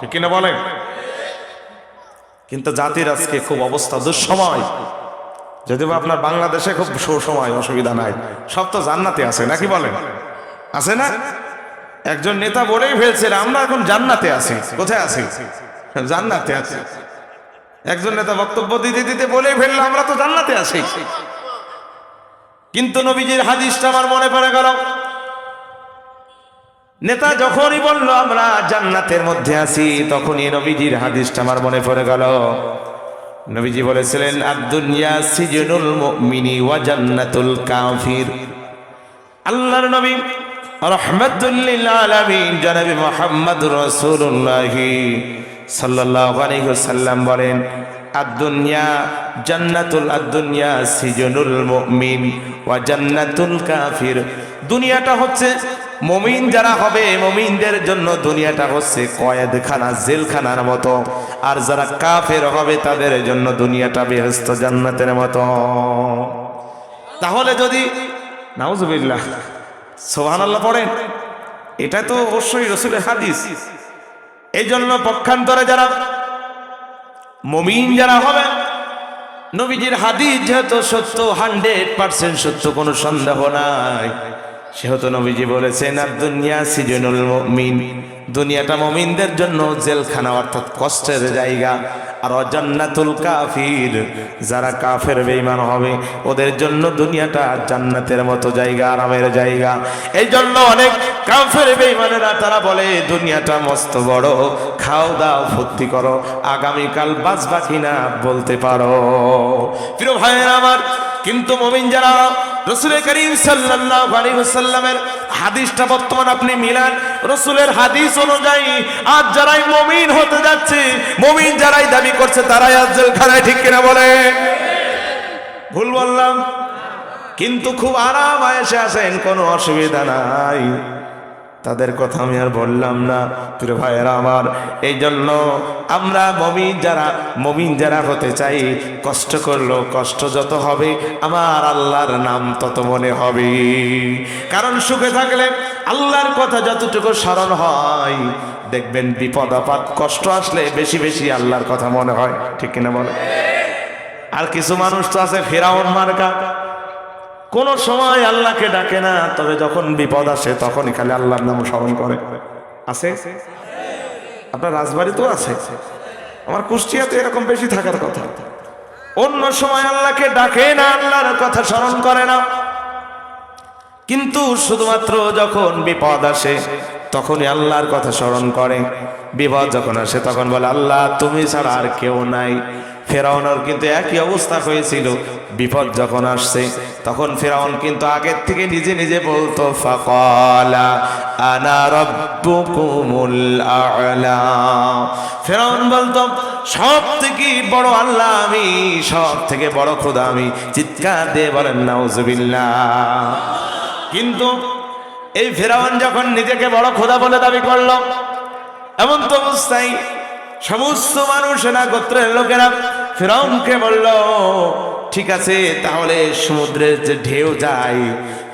ঠিক কিনা বলেন? কিন্তু জাতির আজকে খুব অবস্থা দুঃসময়। যদিও আপনার বাংলাদেশে খুব সুসময় অসুবিধা নাই, সব তো জান্নাতে আছে, নাকি বলেন? আছে না? একজন নেতা বলেই ফেলছে, আমরা এখন জান্নাতে আছি। কোথায় আছি? জান্নাতে আছি। একজন নেতা বক্তব্য দিতে দিতে বলেই ফেলল, আমরা তো জান্নাতে আছি। কিন্তু নবীজির হাদিসটা আমার মনে পড়ে গেল নেতা যখনই বলল, আমরা জান্নাতের মধ্যে আছি, তখনই নবীজির হাদিসটা আমার মনে পড়ে গেল। নবীজি বলেছিলেন, আদ-দুনিয়া সিজনুল মুমিনি ওয়া জান্নাতুল কাফির। আল্লাহর নবী রহমাতুল্লিল আলামিন জনাবি মুহাম্মদুর রাসূলুল্লাহ সাল্লাল্লাহু আলাইহি ওয়াসাল্লাম বলেন, আদ-দুনিয়া জান্নাতুল, আদ-দুনিয়া সিজনুল মুমিন ওয়া জান্নাতুল কাফির। দুনিয়াটা হচ্ছে মমিন যারা হবে, মমিনদের জন্য দুনিয়াটা হচ্ছে কয়েদখানা, জেলখানার মতো। আর যারা কাফের হবে, তাদের জন্য দুনিয়াটা বেহস্ত জান্নাতের মতো। তাহলে যদি নাউজুবিল্লাহ সোহান আল্লাহ পড়েন, এটা তো অবশ্যই রসুলের হাদিস। এই জন্য পক্ষান্তরে যারা মমিন যারা হবে, নবীজির হাদিস যেহেতু সত্য হান্ড্রেড পার্সেন্ট সত্য, কোনো সন্দেহ নাই। সেহেতু নবীজি বলেছেন আর দুনিয়া সিজনুল মুমিন। দুনিয়াটা মমিনদের জন্য জেলখানা অর্থাৎ কষ্টের জায়গা। আর অজান্নাতুল কাফির, যারা কাফের বেইমান হবে, ওদের জন্য দুনিয়াটা জান্নাতের মতো জায়গা, আরামের জায়গা। এই জন্য অনেক কাফের বেইমানেরা তারা বলে, দুনিয়াটা মস্ত বড়, খাও দাও, ফুর্তি করো, আগামীকাল বাঁচবা কিনা বলতে পারো। প্রিয় ভাইয়ের আমার, কিন্তু মমিন যারা, রসুলের করিম আলাইহি ওয়াসাল্লামের হাদিসটা বর্তমান আপনি মিলান রসুলের হাদিস অনুযায়ী, আজ যারাই মমিন হতে যাচ্ছে, মমিন যারাই দাবি করছে, তারাই আজ জেলখানায় ঠিক কিনা বলে। ভুল বললাম? কিন্তু খুব আরাম আয়সে আসেন, কোনো অসুবিধা নাই। তাদের কথা আমি আর বললাম না। প্রিয় ভাইয়েরা আমার এই জন্য আমরা মমিন যারা মমিন যারা হতে চাই, কষ্ট করল কষ্ট যত হবে, আমার আল্লাহর নাম তত মনে হবে। কারণ সুখে থাকলে আল্লাহর কথা যতটুকু স্মরণ হয়, দেখবেন বিপদ, আপদ, কষ্ট আসলে বেশি বেশি আল্লাহর কথা মনে হয়। ঠিক কিনা বলে আর কিছু মানুষ তো আছে, ফেরাউন মার্কা। কোন সময় আল্লাহকে ডাকে না, তবে যখন বিপদ আসে তখন খালি আল্লাহর নাম স্মরণ করে। আছে? আপনার রাজবাড়ি তো আছে। আমার কুষ্টিয়াতে এরকম বেশি থাকার কথা। অন্য সময় আল্লাহকে ডাকে না, আল্লাহর কথা স্মরণ করে না। কিন্তু শুধুমাত্র যখন বিপদ আসে তখনই আল্লাহর কথা স্মরণ করে। বিপদ যখন আসে তখন বলে, আল্লাহ, তুমি ছাড়া আর কেউ নাই। ফেরাউনের কিন্তু একই অবস্থা হয়েছিল। বিপদ যখন আসছে, তখন ফেরাউন কিন্তু আগের থেকে নিজে নিজে বলতো, ফাকালা আনা রব্বুকুমুল আ'লা। ফেরাউন বলতো, সব থেকে বড় আল্লাহ আমি, সব থেকে বড় খোদা আমি। চিৎকার দিয়ে বলেন, নাউজুবিল্লাহ। কিন্তু এই ফেরাউন যখন নিজেকে বড় খোদা বলে দাবি করল, এমন তো অবস্থায় সমস্ত মানুষ না গোত্রের লোকেরা ফেরাউনকে বলল, ঠিক আছে, তাহলে সমুদ্রের যে ঢেউ যায়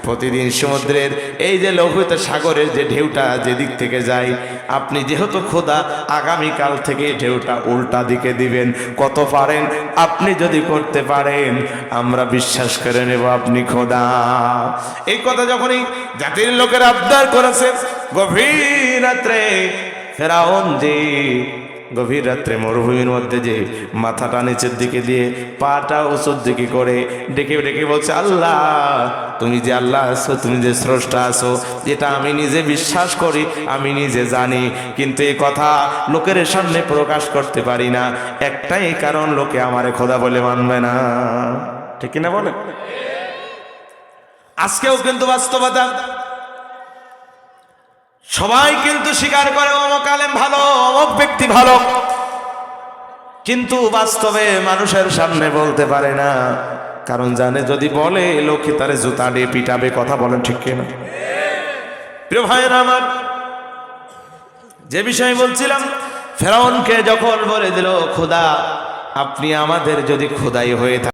প্রতিদিন সমুদ্রের এই যে লোহিত সাগরের যে ঢেউটা যেদিক থেকে যায়, আপনি যেহেতু খোদা, আগামীকাল থেকে ঢেউটা উল্টা দিকে দিবেন। কত পারেন? আপনি যদি করতে পারেন, আমরা বিশ্বাস করে নেব আপনি খোদা। এই কথা যখনই জাতির লোকের আবদার করেছে, গভীর রাত্রে ফেরাউন যে গভীর রাত্রে মরুভূমির মধ্যে যে মাথাটা নিচের দিকে দিয়ে পাটা উঁচুর দিকে করে ডেকে ডেকে বলছে, আল্লাহ, তুমি যে আল্লাহ আছো, তুমি যে স্রষ্টা আছো, যেটা আমি নিজে বিশ্বাস করি, আমি নিজে জানি, কিন্তু এই কথা লোকের সামনে প্রকাশ করতে পারি না। একটাই কারণ, লোকে আমারে খোদা বলে মানবে না। ঠিক কিনা বলে আজকেও কিন্তু বাস্তবতা সবাই কিন্তু স্বীকার করে অমক আলেম ভালো, অমক ব্যক্তি ভালো। কিন্তু বাস্তবে মানুষের সামনে বলতে পারে না। কারণ জানে, যদি বলে, লোকে তারে জুতা দিয়ে পিটাবে, কথা বলেন ঠিক কিনা? প্রিয় ভাইয়ের আমার, যে বিষয়ে বলছিলাম, ফেরাউনকে যখন বলে দিল, খোদা, আপনি আমাদের যদি খোদাই হয়ে থাকেন